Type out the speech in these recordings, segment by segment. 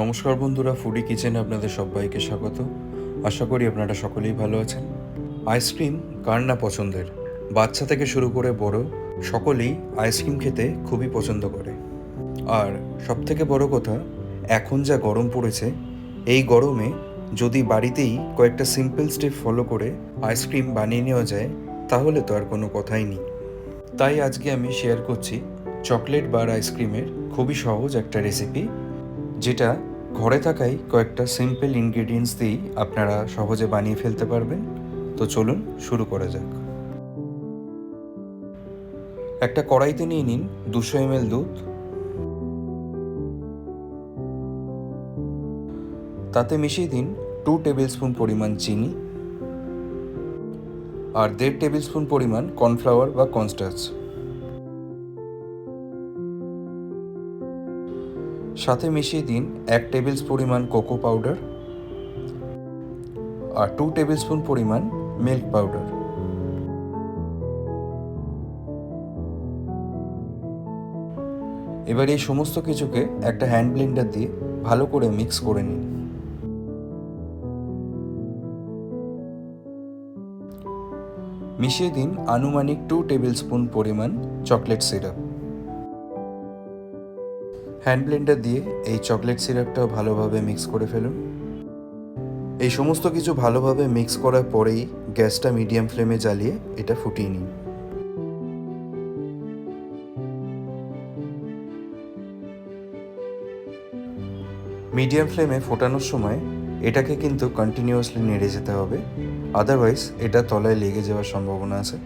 নমস্কার বন্ধুরা ফুডি কিচেনে আপনাদের সবাইকে স্বাগত। আশা করি আপনারা সকলেই ভালো আছেন। আইসক্রিম কার না পছন্দের? বাচ্চা থেকে শুরু করে বড় সকলেই আইসক্রিম খেতে খুবই পছন্দ করে। আর সবথেকে বড় কথা, এখন যা গরম পড়েছে, এই গরমে যদি বাড়িতেই কয়েকটা সিম্পল স্টেপ ফলো করে আইসক্রিম বানিয়ে নেওয়া যায়, তাহলে তো আর কোনো কথাই নেই। তাই আজকে আমি শেয়ার করছি চকলেট বার আইসক্রিমের খুবই সহজ একটা রেসিপি যেটা ঘরে থাকাই কয়েকটা সিম্পল ইনগ্রিডিয়েন্টস দিয়েই আপনারা সহজে বানিয়ে ফেলতে পারবেন। তো চলুন শুরু করা যাক। একটা কড়াইতে নিয়ে নিন দুশো এম দুধ। তাতে মিশিয়ে দিন টু টেবিল স্পুন পরিমাণ চিনি আর দেড় টেবিল স্পুন পরিমাণ কর্নফ্লাওয়ার বা কর্নস্টার্চ সাথে মিশিয়ে দিন এক টেবিল পরিমাণ কোকো পাউডার আর টু টেবিল স্পুন পরিমাণ মিল্ক পাউডার। এবার এই সমস্ত কিছুকে একটা হ্যান্ড ব্লেন্ডার দিয়ে ভালো করে মিক্স করে নিন। মিশিয়ে দিন আনুমানিক টু টেবিল স্পুন পরিমাণ চকলেট সিরাপ। হ্যান্ড ব্লেন্ডার দিয়ে এই চকলেট সিরাপটাও ভালোভাবে মিক্স করে ফেলুন। এই সমস্ত কিছু ভালোভাবে মিক্স করার পরেই গ্যাসটা মিডিয়াম ফ্লেমে জ্বালিয়ে এটা ফুটিয়ে নিন। মিডিয়াম ফ্লেমে ফোটানোর সময় এটাকে কিন্তু কন্টিনিউয়াসলি নেড়ে যেতে হবে। আদারওয়াইজ এটা তলায় লেগে যাওয়ার সম্ভাবনা আছে।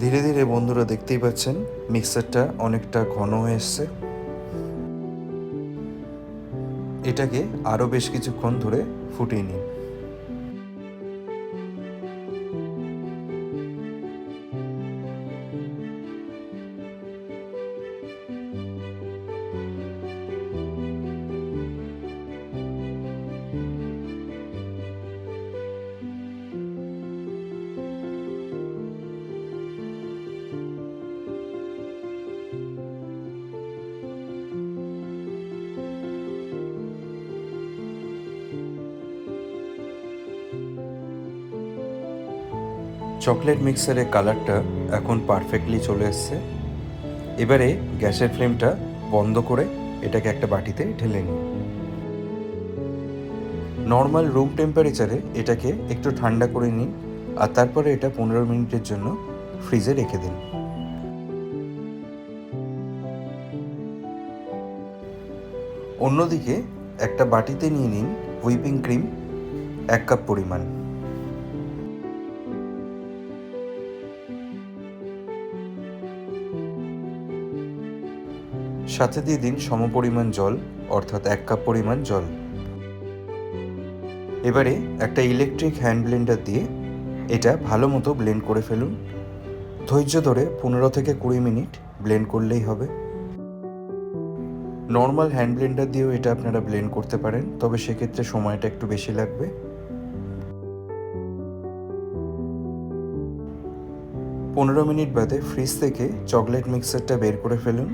ধীরে ধীরে বন্ধুরা দেখতেই পাচ্ছেন, মিক্সারটা অনেকটা ঘন হয়ে এসছে। এটাকে আরও বেশ কিছুক্ষণ ধরে ফুটিয়ে নিন। চকলেট মিক্সারের কালারটা এখন পারফেক্টলি চলে এসছে। এবারে গ্যাসের ফ্লেমটা বন্ধ করে এটাকে একটা বাটিতে ঢেলে নিন। নর্মাল রুম টেম্পারেচারে এটাকে একটু ঠান্ডা করে নিন আর তারপরে এটা পনেরো মিনিটের জন্য ফ্রিজে রেখে দিন। অন্যদিকে একটা বাটিতে নিয়ে নিন হুইপিং ক্রিম এক কাপ পরিমাণ। সাথে দিয়ে দিন সমপরিমাণ জল, অর্থাৎ এক কাপ পরিমাণ জল। এবারে একটা ইলেকট্রিক হ্যান্ড ব্লেন্ডার দিয়ে এটা ভালো মতো ব্লেন্ড করে ফেলুন। ধৈর্য ধরে পনেরো থেকে কুড়ি মিনিট ব্লেন্ড করলেই হবে। নর্মাল হ্যান্ড ব্লেন্ডার দিয়েও এটা আপনারা ব্লেন্ড করতে পারেন, তবে সেক্ষেত্রে সময়টা একটু বেশি লাগবে। পনেরো মিনিট বাদে ফ্রিজ থেকে চকলেট মিক্সারটা বের করে ফেলুন।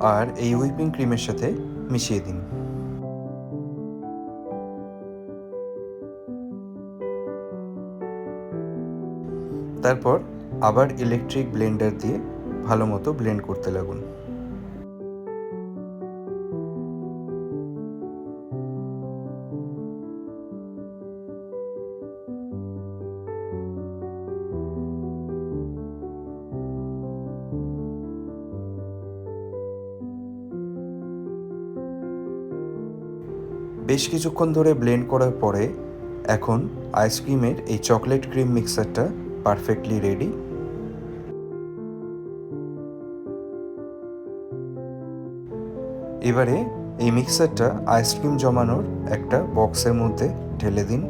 আর এই হুইপিং ক্রিমের সাথে মিশিয়ে দিন। তারপর আবার ইলেকট্রিক ব্লেন্ডার দিয়ে ভালো মতো ব্লেন্ড করতে লাগুন। বেশ কিছুক্ষণ ধরে ব্লেন্ড করার পরে এখন আইসক্রিমের এই চকলেট ক্রিম মিক্সারটা পারফেক্টলি রেডি। এবারে এই মিক্সারটা আইসক্রিম জমানোর একটা বক্সের মধ্যে ঢেলে দিন।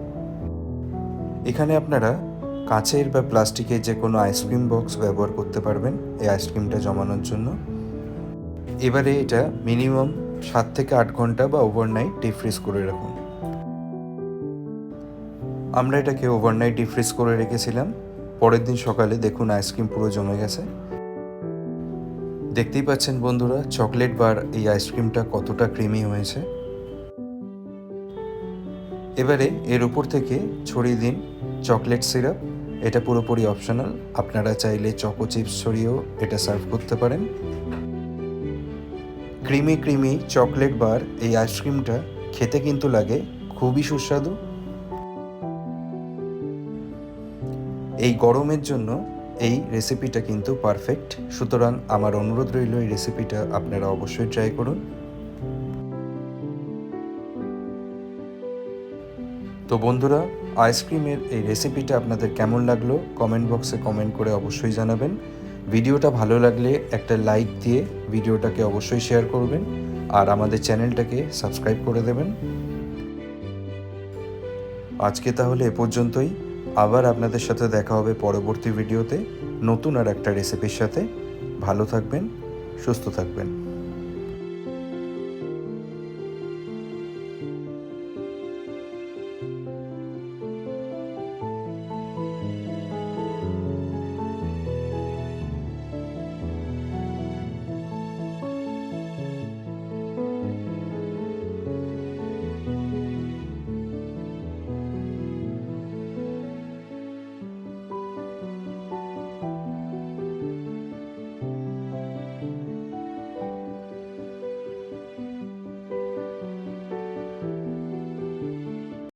এখানে আপনারা কাঁচের বা প্লাস্টিকের যে কোনো আইসক্রিম বক্স ব্যবহার করতে পারবেন এই আইসক্রিমটা জমানোর জন্য। এবারে এটা মিনিমাম সাত থেকে আট ঘণ্টা বা ওভারনাইট ডিপ ফ্রিজ করে রাখুন। আমরা এটাকে ওভারনাইট ডিপ ফ্রিজ করে রেখেছিলাম। পরের দিন সকালে দেখুন আইসক্রিম পুরো জমে গেছে। দেখতেই পাচ্ছেন বন্ধুরা চকলেট বার এই আইসক্রিমটা কতটা ক্রিমি হয়েছে। এবারে এর উপর থেকে ছড়িয়ে দিন চকলেট সিরাপ এটা পুরোপুরি অপশনাল আপনারা চাইলে চকো চিপস ছড়িয়েও এটা সার্ভ করতে পারেন। ক্রিমি ক্রিমি চকলেট বার এই আইসক্রিমটা খেতে কিন্তু লাগে খুবই সুস্বাদু। এই গরমের জন্য এই রেসিপিটা কিন্তু পারফেক্ট সুতরাং আমার অনুরোধ রইল এই রেসিপিটা আপনারা অবশ্যই ট্রাই করুন। তো বন্ধুরা, আইসক্রিমের এই রেসিপিটা আপনাদের কেমন লাগল? কমেন্ট বক্সে কমেন্ট করে অবশ্যই জানাবেন। ভিডিওটা ভালো লাগলে একটা লাইক দিয়ে ভিডিওটাকে অবশ্যই শেয়ার করবেন আর আমাদের চ্যানেলটাকে সাবস্ক্রাইব করে দেবেন। আজকে তাহলে এ পর্যন্তই। আবার আপনাদের সাথে দেখা হবে পরবর্তী ভিডিওতে নতুন আর একটা রেসিপির সাথে। ভালো থাকবেন, সুস্থ থাকবেন।